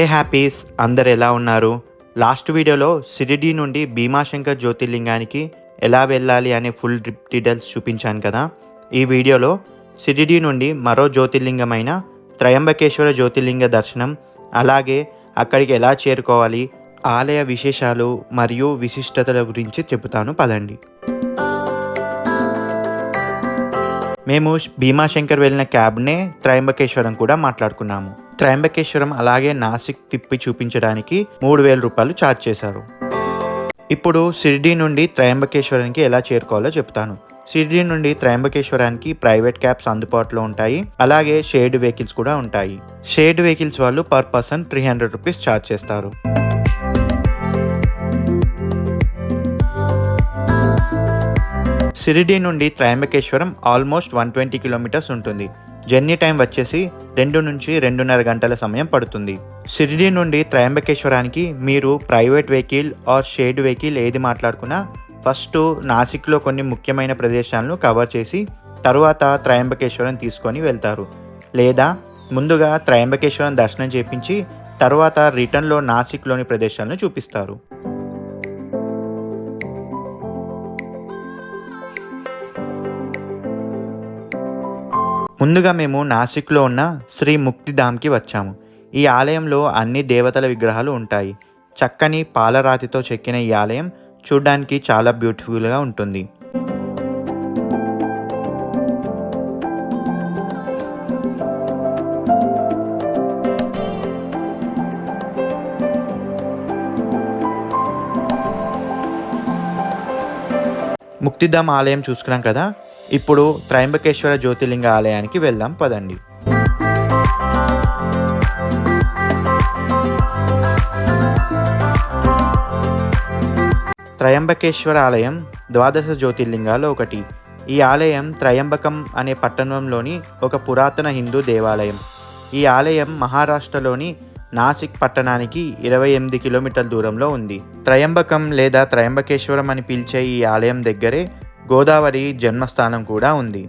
ఏ happies? అందరు ఎలా ఉన్నారు? లాస్ట్ వీడియోలో సిరిడి నుండి భీమాశంకర్ జ్యోతిర్లింగానికి ఎలా వెళ్ళాలి అనే ఫుల్ డీటెయిల్స్ చూపించాను కదా. ఈ వీడియోలో సిరిడి నుండి మరో జ్యోతిర్లింగమైన త్రయంబకేశ్వర జ్యోతిర్లింగ దర్శనం అలాగే అక్కడికి ఎలా చేరుకోవాలి ఆలయ విశేషాలు మరియు విశిష్టతల గురించి చెబుతాను పదండి. మేము భీమాశంకర్ వెళ్ళిన క్యాబ్నే త్రయంబకేశ్వరం కూడా మాట్లాడుకున్నాము. త్రయంబకేశ్వరం అలాగే నాసిక్ తిప్పి చూపించడానికి మూడు వేల రూపాయలు ఛార్జ్ చేశారు. ఇప్పుడు షిర్డీ నుండి త్రయంబకేశ్వరానికి ఎలా చేరుకోవాలో చెప్తాను. షిర్డీ నుండి త్రయంబకేశ్వరానికి ప్రైవేట్ క్యాబ్స్ అందుబాటులో ఉంటాయి. అలాగే షేర్డ్ వెహికల్స్ కూడా ఉంటాయి. షేర్డ్ వెహికల్స్ వాళ్ళు per person three hundred rupees charge చేస్తారు. షిరిడి నుండి Trimbakeshwaram almost one twenty kilometers ఉంటుంది. జర్నీ టైం వచ్చేసి రెండు నుంచి రెండున్నర గంటల సమయం పడుతుంది. షిరిడి నుండి త్రయంబకేశ్వరానికి మీరు private vehicle or shared vehicle ఏది మాట్లాడుకున్నా ఫస్ట్ నాసిక్లో కొన్ని ముఖ్యమైన ప్రదేశాలను కవర్ చేసి తరువాత త్రయంబకేశ్వరం తీసుకొని వెళ్తారు. లేదా ముందుగా త్రయంబకేశ్వరం దర్శనం చేపించి తర్వాత రిటర్న్లో నాసిక్లోని ప్రదేశాలను చూపిస్తారు. ముందుగా మేము నాసిక్లో ఉన్న శ్రీ ముక్తిధామ్కి వచ్చాము. ఈ ఆలయంలో అన్ని దేవతల విగ్రహాలు ఉంటాయి. చక్కని పాలరాతితో చెక్కిన ఈ ఆలయం చూడ్డానికి చాలా బ్యూటిఫుల్గా ఉంటుంది. ముక్తిధామ్ ఆలయం చూసుకున్నాం కదా? ఇప్పుడు త్రయంబకేశ్వర జ్యోతిర్లింగ ఆలయానికి వెళ్దాం పదండి. త్రయంబకేశ్వర ఆలయం ద్వాదశ జ్యోతిర్లింగాల్లో ఒకటి. ఈ ఆలయం త్రయంబకం అనే పట్టణంలోని ఒక పురాతన హిందూ దేవాలయం. ఈ ఆలయం మహారాష్ట్రలోని నాసిక్ పట్టణానికి ఇరవై ఎనిమిది కిలోమీటర్ల దూరంలో ఉంది. త్రయంబకం లేదా త్రయంబకేశ్వరం అని పిలిచే ఈ ఆలయం దగ్గరే గోదావరి జన్మస్థానం కూడా ఉంది.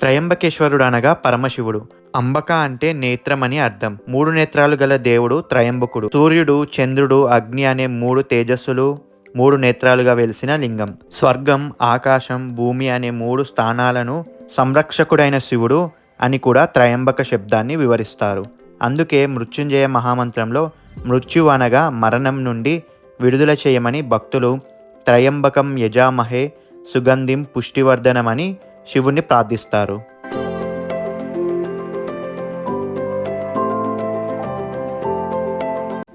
త్రయంబకేశ్వరుడు అనగా పరమశివుడు. అంబక అంటే నేత్రమని అర్థం. మూడు నేత్రాలు గల దేవుడు త్రయంబకుడు. సూర్యుడు చంద్రుడు అగ్ని అనే మూడు తేజస్సులు మూడు నేత్రాలుగా వెలిసిన లింగం. స్వర్గం ఆకాశం భూమి అనే మూడు స్థానాలను సంరక్షకుడైన శివుడు అని కూడా త్రయంబక శబ్దాన్ని వివరిస్తారు. అందుకే మృత్యుంజయ మహామంత్రంలో మృత్యు అనగా మరణం నుండి విడుదల చేయమని భక్తులు త్రయంబకం యజామహే సుగంధిం పుష్టివర్ధనమని శివుణ్ణి ప్రార్థిస్తారు.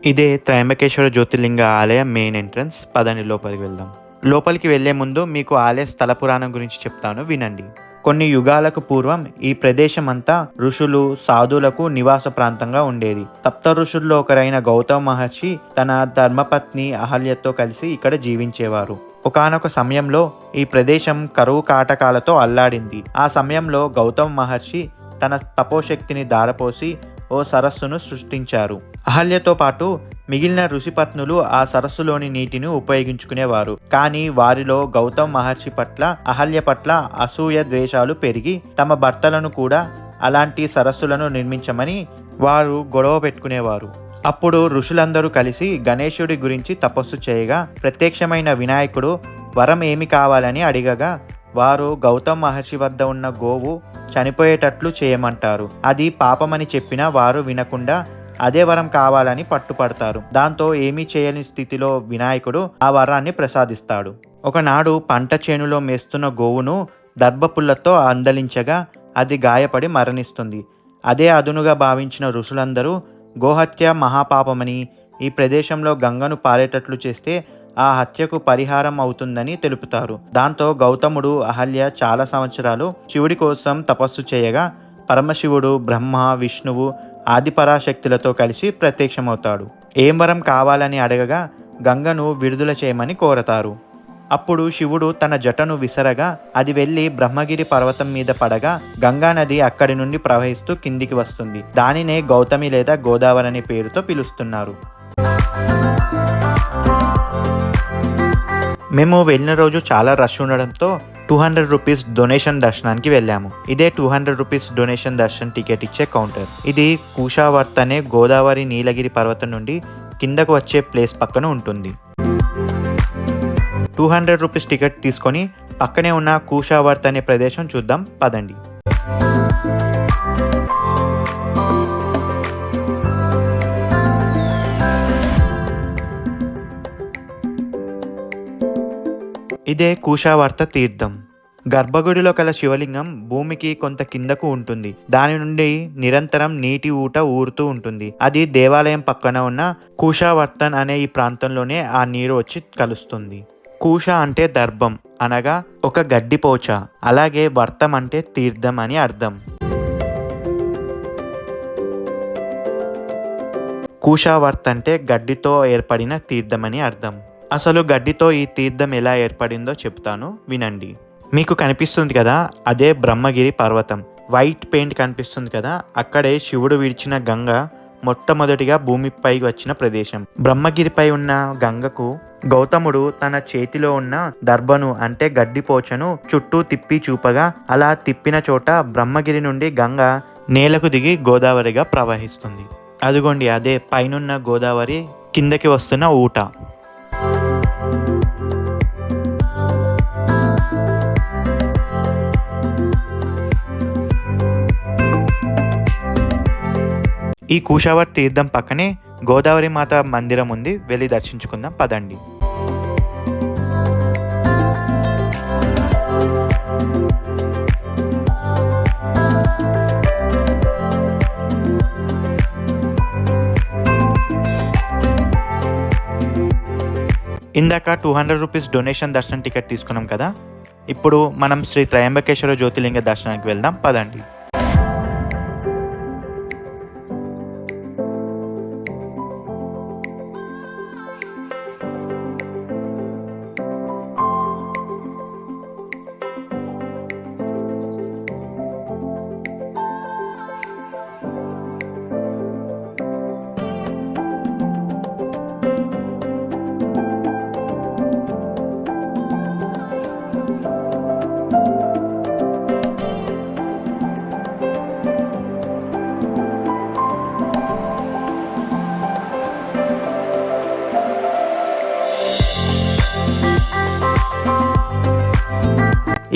ఇదే త్రయంబకేశ్వర జ్యోతిర్లింగ ఆలయం మెయిన్ ఎంట్రన్స్. పదని లోపలికి వెళ్దాం. లోపలికి వెళ్ళే ముందు మీకు ఆలయ స్థల పురాణం గురించి చెప్తాను. వినండి. కొన్ని యుగాలకు పూర్వం ఈ ప్రదేశం అంతా ఋషులు సాధులకు నివాస ప్రాంతంగా ఉండేది. సప్త ఋషుల్లో ఒకరైన గౌతమ మహర్షి తన ధర్మపత్ని అహల్యతో కలిసి ఇక్కడ జీవించేవారు. ఒకనొక సమయంలో ఈ ప్రదేశం కరువు కాటకాలతో అల్లాడింది. ఆ సమయంలో గౌతమ మహర్షి తన తపోశక్తిని దారపోసి ఓ సరస్సును సృష్టించారు. అహల్యతో పాటు మిగిలిన ఋషిపత్నులు ఆ సరస్సులోని నీటిని ఉపయోగించుకునేవారు. కానీ వారిలో గౌతమ్ మహర్షి పట్ల అహల్య పట్ల అసూయ ద్వేషాలు పెరిగి తమ భర్తలను కూడా అలాంటి సరస్సులను నిర్మించమని వారు గొడవ పెట్టుకునేవారు. అప్పుడు ఋషులందరూ కలిసి గణేశుడి గురించి తపస్సు చేయగా ప్రత్యక్షమైన వినాయకుడు వరం ఏమి కావాలని అడిగగా వారు గౌతమ్ మహర్షి వద్ద ఉన్న గోవు చనిపోయేటట్లు చేయమంటారు. అది పాపమని చెప్పినా వారు వినకుండా అదే వరం కావాలని పట్టుపడతారు. దాంతో ఏమీ చేయని స్థితిలో వినాయకుడు ఆ వరాన్ని ప్రసాదిస్తాడు. ఒకనాడు పంట చేనులో మేస్తున్న గోవును దర్భపుల్లతో అందలించగా అది గాయపడి మరణిస్తుంది. అదే అదునుగా భావించిన ఋషులందరూ గోహత్య మహాపాపమని ఈ ప్రదేశంలో గంగను పారేటట్లు చేస్తే ఆ హత్యకు పరిహారం అవుతుందని తెలుపుతారు. దాంతో గౌతముడు అహల్య చాలా సంవత్సరాలు శివుడి కోసం తపస్సు చేయగా పరమశివుడు బ్రహ్మ విష్ణువు ఆదిపరాశక్తులతో కలిసి ప్రత్యక్షమవుతాడు. ఏం వరం కావాలని అడగగా గంగను విడుదల చేయమని కోరతారు. అప్పుడు శివుడు తన జటను విసరగా అది వెళ్ళి బ్రహ్మగిరి పర్వతం మీద పడగా గంగా నది అక్కడి నుండి ప్రవహిస్తూ కిందికి వస్తుంది. దానినే గౌతమి లేదా గోదావరి అనే పేరుతో పిలుస్తున్నారు. మేము వెళ్ళిన రోజు చాలా రష్ ఉండడంతో టూ హండ్రెడ్ రూపీస్ డొనేషన్ దర్శనానికి వెళ్ళాము. ఇదే two hundred rupees donation darshan ticket ఇచ్చే కౌంటర్. ఇది కూషావర్త్ అనే గోదావరి నీలగిరి పర్వతం నుండి కిందకు వచ్చే ప్లేస్ పక్కన ఉంటుంది. టూ హండ్రెడ్ రూపీస్ టికెట్ తీసుకొని పక్కనే ఉన్న కూషావర్త్ అనే ప్రదేశం చూద్దాం. పదండి. ఇదే కూషావర్త తీర్థం. గర్భగుడిలో కల శివలింగం భూమికి కొంత కిందకు ఉంటుంది. దాని నుండి నిరంతరం నీటి ఊట ఊరుతూ ఉంటుంది. అది దేవాలయం పక్కన ఉన్న కూషావర్తన్ అనే ఈ ప్రాంతంలోనే ఆ నీరు వచ్చి కలుస్తుంది. కూష అంటే దర్భం అనగా ఒక గడ్డిపోచ అలాగే వర్తం అంటే తీర్థం అని అర్థం. కూషావర్త్ అంటే గడ్డితో ఏర్పడిన తీర్థం అని అర్థం. అసలు గడ్డితో ఈ తీర్థం ఎలా ఏర్పడిందో చెప్తాను వినండి. మీకు కనిపిస్తుంది కదా అదే బ్రహ్మగిరి పర్వతం. వైట్ పెయింట్ కనిపిస్తుంది కదా అక్కడే శివుడు విడిచిన గంగ మొట్టమొదటిగా భూమిపై వచ్చిన ప్రదేశం. బ్రహ్మగిరిపై ఉన్న గంగకు గౌతముడు తన చేతిలో ఉన్న దర్భను అంటే గడ్డిపోచను చుట్టూ తిప్పి చూపగా అలా తిప్పిన చోట బ్రహ్మగిరి నుండి గంగ నేలకు దిగి గోదావరిగా ప్రవహిస్తుంది. అదిగోండి అదే పైనున్న గోదావరి కిందకి వస్తున్న ఊట. ఈ కూషావర్ తీర్థం పక్కనే గోదావరి మాత మందిరం ఉంది. వెళ్ళి దర్శించుకుందాం. పదండి. ఇందాక టూ హండ్రెడ్ రూపీస్ డొనేషన్ దర్శనం టికెట్ తీసుకున్నాం కదా. ఇప్పుడు మనం శ్రీ త్రయంబకేశ్వర జ్యోతిలింగ దర్శనానికి వెళ్దాం. పదండి.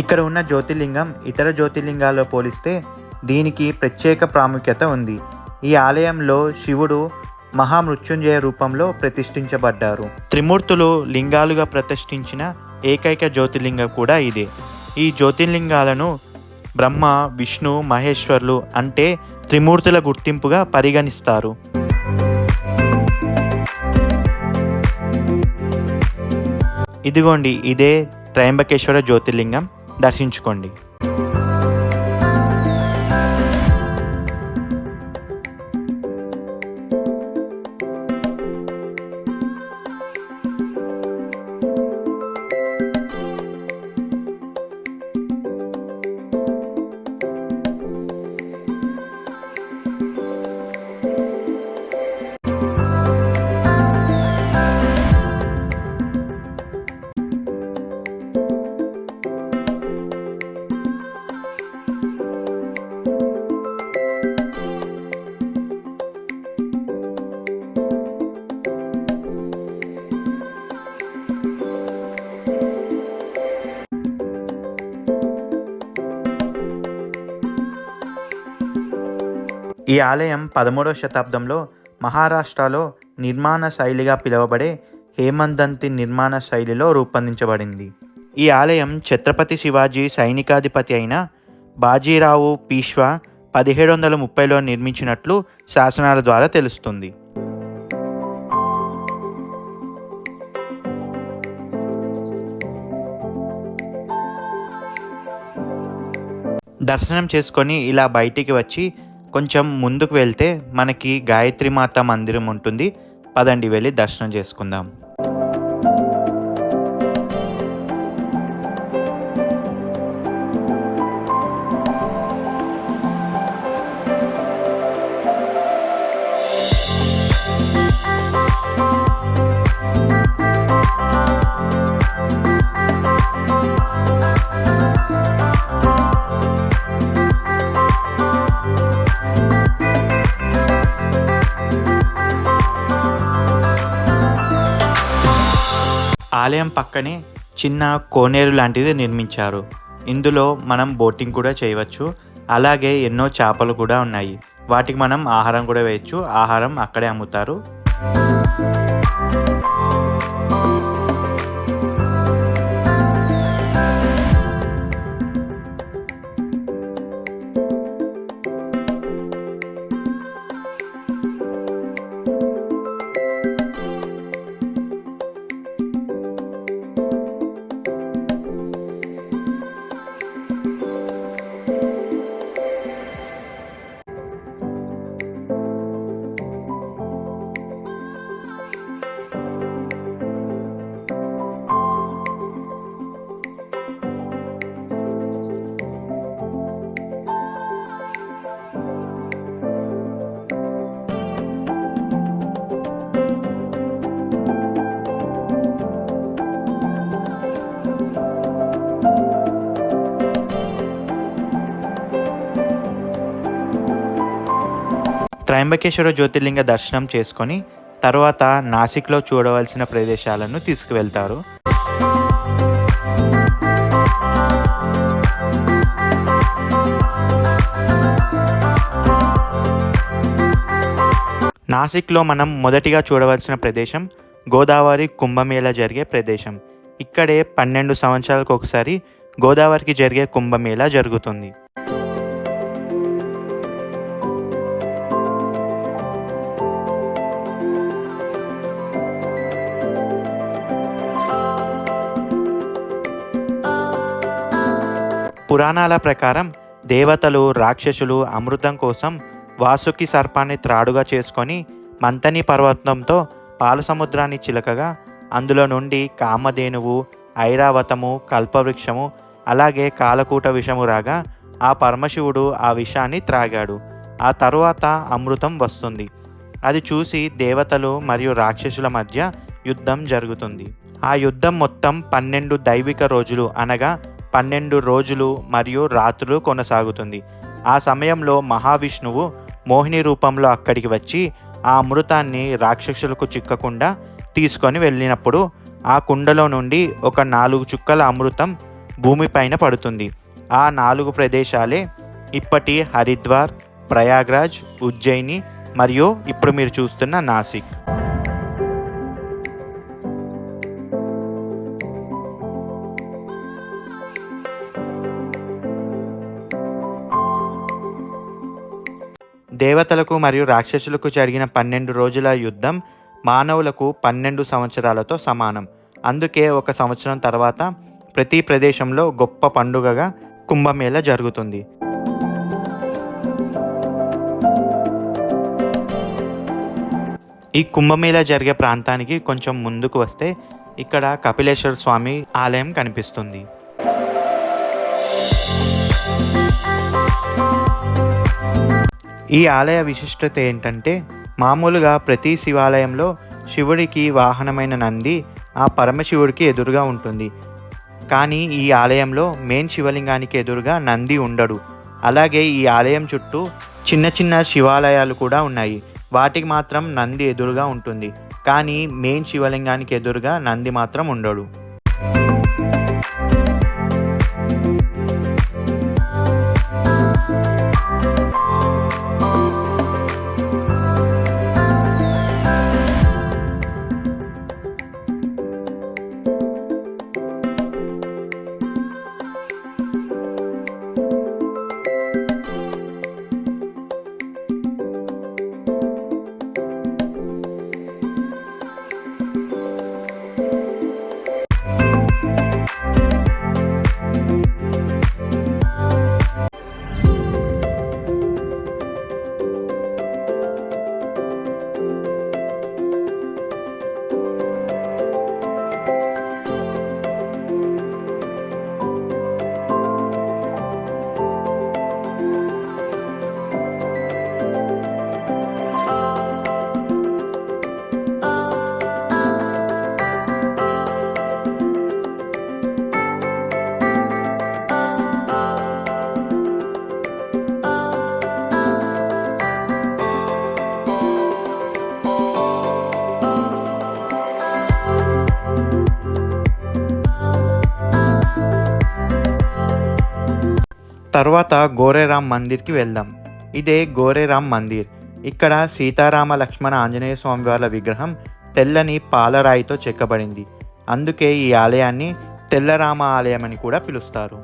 ఇక్కడ ఉన్న జ్యోతిర్లింగం ఇతర జ్యోతిర్లింగాల్లో పోలిస్తే దీనికి ప్రత్యేక ప్రాముఖ్యత ఉంది. ఈ ఆలయంలో శివుడు మహామృత్యుంజయ రూపంలో ప్రతిష్ఠించబడ్డారు. త్రిమూర్తులు లింగాలుగా ప్రతిష్ఠించిన ఏకైక జ్యోతిర్లింగం కూడా ఇదే. ఈ జ్యోతిర్లింగాలను బ్రహ్మ విష్ణు మహేశ్వర్లు అంటే త్రిమూర్తుల గుర్తింపుగా పరిగణిస్తారు. ఇదిగోండి ఇదే త్రయంబకేశ్వర జ్యోతిర్లింగం. దర్శించుకోండి. ఈ ఆలయం పదమూడవ శతాబ్దంలో మహారాష్ట్రలో నిర్మాణ శైలిగా పిలువబడే హేమందంతి నిర్మాణ శైలిలో రూపొందించబడింది. ఈ ఆలయం ఛత్రపతి శివాజీ సైనికాధిపతి అయిన బాజీరావు పీష్వా పదిహేడు వందల ముప్పైలో నిర్మించినట్లు శాసనాల ద్వారా తెలుస్తుంది. దర్శనం చేసుకొని ఇలా బయటికి వచ్చి కొంచెం ముందుకు వెళ్తే మనకి గాయత్రి మాత మందిరం ఉంటుంది. పదండి వెళ్ళి దర్శనం చేసుకుందాం. ఆలయం పక్కనే చిన్న కోనేరు లాంటిది నిర్మించారు. ఇందులో మనం బోటింగ్ కూడా చేయవచ్చు. అలాగే ఎన్నో చేపలు కూడా ఉన్నాయి. వాటికి మనం ఆహారం కూడా వేయచ్చు. ఆహారం అక్కడే అమ్ముతారు. త్రయంబకేశ్వర జ్యోతిర్లింగ దర్శనం చేసుకొని తర్వాత నాసిక్లో చూడవలసిన ప్రదేశాలను తీసుకువెళ్తారు. నాసిక్లో మనం మొదటిగా చూడవలసిన ప్రదేశం గోదావరి కుంభమేళ జరిగే ప్రదేశం. ఇక్కడే పన్నెండు సంవత్సరాలకు ఒకసారి గోదావరికి జరిగే కుంభమేళ జరుగుతుంది. పురాణాల ప్రకారం దేవతలు రాక్షసులు అమృతం కోసం వాసుకి సర్పాన్ని త్రాడుగా చేసుకొని మంతని పర్వతంతో పాలసముద్రాన్ని చిలకగా అందులో నుండి కామధేనువు ఐరావతము కల్పవృక్షము అలాగే కాలకూట విషము రాగా ఆ పరమశివుడు ఆ విషాన్ని త్రాగాడు. ఆ తరువాత అమృతం వస్తుంది. అది చూసి దేవతలు మరియు రాక్షసుల మధ్య యుద్ధం జరుగుతుంది. ఆ యుద్ధం మొత్తం పన్నెండు దైవిక రోజులు అనగా పన్నెండు రోజులు మరియు రాత్రులు కొనసాగుతుంది. ఆ సమయంలో మహావిష్ణువు మోహిని రూపంలో అక్కడికి వచ్చి ఆ అమృతాన్ని రాక్షసులకు చిక్కకుండా తీసుకొని వెళ్ళినప్పుడు ఆ కుండలో నుండి ఒక నాలుగు చుక్కల అమృతం భూమిపైన పడుతుంది. ఆ నాలుగు ప్రదేశాలే ఇప్పటి హరిద్వార్ ప్రయాగ్రాజ్ ఉజ్జయిని మరియు ఇప్పుడు మీరు చూస్తున్న నాసిక్. దేవతలకు మరియు రాక్షసులకు జరిగిన పన్నెండు రోజుల యుద్ధం మానవులకు పన్నెండు సంవత్సరాలతో సమానం. అందుకే ఒక సంవత్సరం తర్వాత ప్రతి ప్రదేశంలో గొప్ప పండుగగా కుంభమేళ జరుగుతుంది. ఈ కుంభమేళ జరిగే ప్రాంతానికి కొంచెం ముందుకు వస్తే ఇక్కడ కపిలేశ్వర స్వామి ఆలయం కనిపిస్తుంది. ఈ ఆలయ విశిష్టత ఏంటంటే మామూలుగా ప్రతి శివాలయంలో శివుడికి వాహనమైన నంది ఆ పరమశివుడికి ఎదురుగా ఉంటుంది. కానీ ఈ ఆలయంలో మెయిన్ శివలింగానికి ఎదురుగా నంది ఉండడు. అలాగే ఈ ఆలయం చుట్టూ చిన్న చిన్న శివాలయాలు కూడా ఉన్నాయి. వాటికి మాత్రం నంది ఎదురుగా ఉంటుంది. కానీ మెయిన్ శివలింగానికి ఎదురుగా నంది మాత్రం ఉండడు. తర్వాత గోరేరామ్ మందిర్కి వెళ్దాం. ఇదే గోరేరామ్ మందిర్. ఇక్కడ సీతారామ లక్ష్మణ ఆంజనేయ స్వామివార్ల విగ్రహం తెల్లని పాలరాయితో చెక్కబడింది. అందుకే ఈ ఆలయాన్ని తెల్లరామ ఆలయం అని కూడా పిలుస్తారు.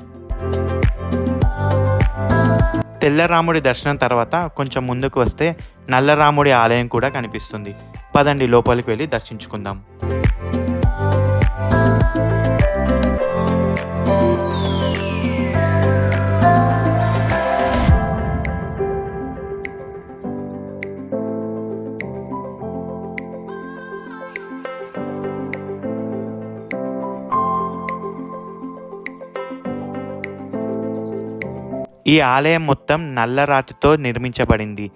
తెల్లరాముడి దర్శనం తర్వాత కొంచెం ముందుకు వస్తే నల్లరాముడి ఆలయం కూడా కనిపిస్తుంది. పదండి లోపలికి వెళ్ళి దర్శించుకుందాం. ఈ ఆలయం మొత్తం నల్లరాతితో నిర్మించబడింది.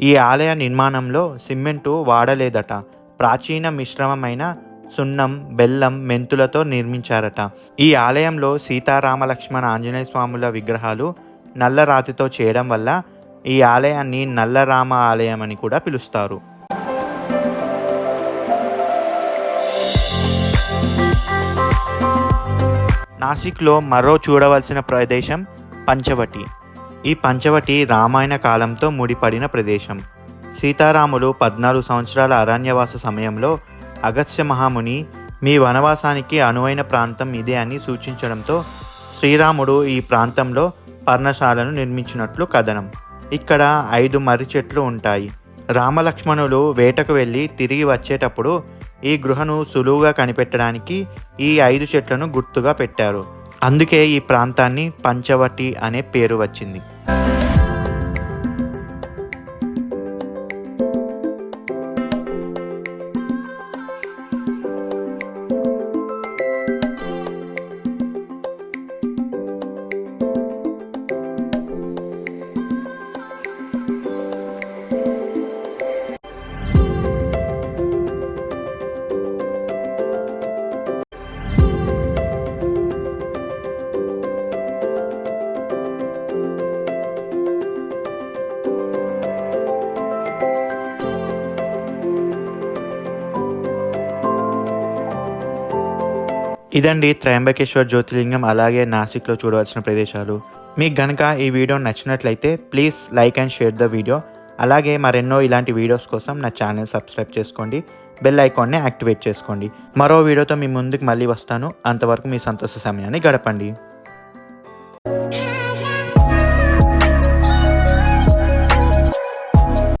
ఈ ఆలయ నిర్మాణంలో సిమెంటు వాడలేదట. ప్రాచీన మిశ్రమమైన సున్నం బెల్లం మెంతులతో నిర్మించారట. ఈ ఆలయంలో సీతారామ లక్ష్మణ ఆంజనేయ స్వాముల విగ్రహాలు నల్లరాతితో చేయడం వల్ల ఈ ఆలయాన్ని నల్లరామ ఆలయం అని కూడా పిలుస్తారు. నాసిక్లో మరో చూడవలసిన ప్రదేశం పంచవటి. ఈ పంచవటి రామాయణ కాలంతో ముడిపడిన ప్రదేశం. సీతారాములు పద్నాలుగు సంవత్సరాల అరణ్యవాస సమయంలో అగస్త్య మహాముని మీ వనవాసానికి అనువైన ప్రాంతం ఇదే అని సూచించడంతో శ్రీరాముడు ఈ ప్రాంతంలో పర్ణశాలను నిర్మించినట్లు కథనం. ఇక్కడ ఐదు మర్రి చెట్లు ఉంటాయి. రామలక్ష్మణులు వేటకు వెళ్ళి తిరిగి వచ్చేటప్పుడు ఈ గృహను సులువుగా కనిపెట్టడానికి ఈ ఐదు చెట్లను గుర్తుగా పెట్టారు. అందుకే ఈ ప్రాంతాన్ని పంచవటి అనే పేరు వచ్చింది. ఇదండి త్రయంబకేశ్వర్ జ్యోతిర్లింగం అలాగే నాసిక్లో చూడవలసిన ప్రదేశాలు. మీకు గనక ఈ వీడియో నచ్చినట్లయితే please like and share the video. అలాగే మరెన్నో ఇలాంటి వీడియోస్ కోసం నా ఛానల్ సబ్స్క్రైబ్ చేసుకోండి. బెల్ ఐకాన్ని యాక్టివేట్ చేసుకోండి. మరో వీడియోతో మీ ముందుకు మళ్ళీ వస్తాను. అంతవరకు మీ సంతోష సమయాన్ని గడపండి.